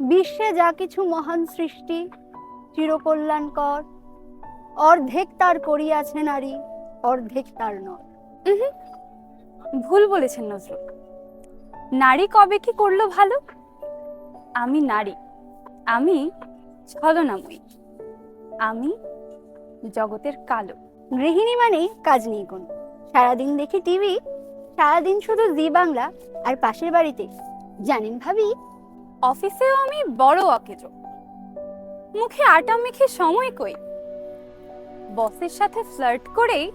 বিশ্বে যা কিছু মহান সৃষ্টি চিরকল্যাণকর। অর্ধেক তার করিয়াছে নারী অর্ধেক তার নর। ভুল বলেছেন নজরুল। নারী কবে কি করল ভালো? আমি নারী আমি ছলনাময়ী আমি জগতের কালো। গৃহিণী মানেই কাজ নেই কোনো। সারাদিন দেখি টিভি সারাদিন শুধু জি বাংলা আর পাশের বাড়িতে। জানেন ভাবি অফিসেও আমি বড় অকেজো। মুখে আটা মেখে সময় কই? বসের সাথে ফ্লার্ট করেই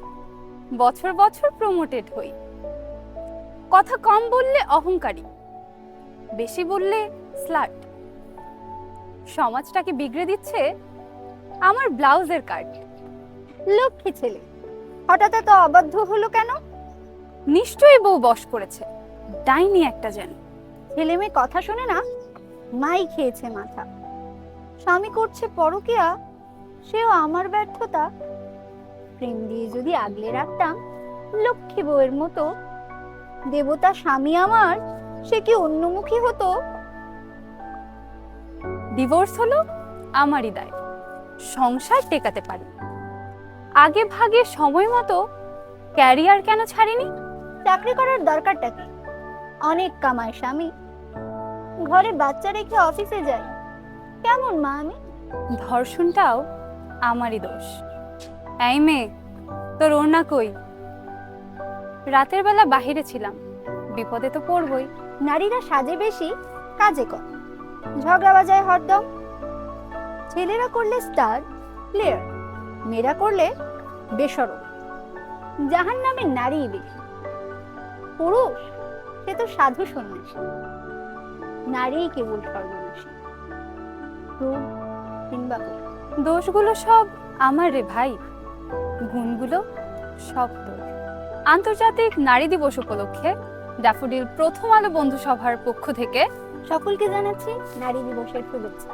বছর বছর প্রমোটেড হই। কথা কম বললে অহংকারী বেশি বললে স্লাট সমাজটাকে বিগড়ে দিচ্ছে আমার ব্লাউজের কাট লক্ষ্মী ছেলে হঠাৎ এত অবাধ্য হলো কেন? নিশ্চয়ই বউ বশ করেছে ডাইনি একটা যেন। ছেলে মেয়ে কথা শুনে না মাই খেয়েছে মাথা। স্বামী করছে পরকিয়া সেও আমার ব্যর্থতা। প্রেম দিয়ে যদি আগলে রাখতাম লক্ষ্মী বউয়ের মতো দেবতা স্বামী আমার সে কি অন্যমুখী হতো? ডিভোর্স হলো আমারই দায়। সংসার টেকাতে পারি। আগে ভাগে সময় মতো ক্যারিয়ার কেন ছাড়িনি? চাকরি করার দরকারটা কি? অনেক কামায় স্বামী। ঘরে বাচ্চা রেখে অফিসে যাই। কেমন মা আমি? ধর্ষণটাও আমারই দোষ। এই মেয়ে তোর ওড়না কই? রাতের বেলা বাহিরে ছিলাম। বিপদে তো পড়বই। নারীরা সাজে বেশি কাজে কম। ঝগড়া বাজায় হরদম। ছেলেরা করলে স্টার প্লেয়ার মেয়েরা করলে বেসরম। জাহান নামে নারী বেশি। পুরুষ সে তো সাধু সন্ন্যাসী। নারী কেবল সর্বনাশী। কিংবা দোষগুলো সব আমার রে ভাই। গুণগুলো সব তোর। আন্তর্জাতিক নারী দিবস উপলক্ষে ড্যাফোডিল প্রথম আলো বন্ধু সভার পক্ষ থেকে সকলকে জানাচ্ছি নারী দিবসের শুভেচ্ছা।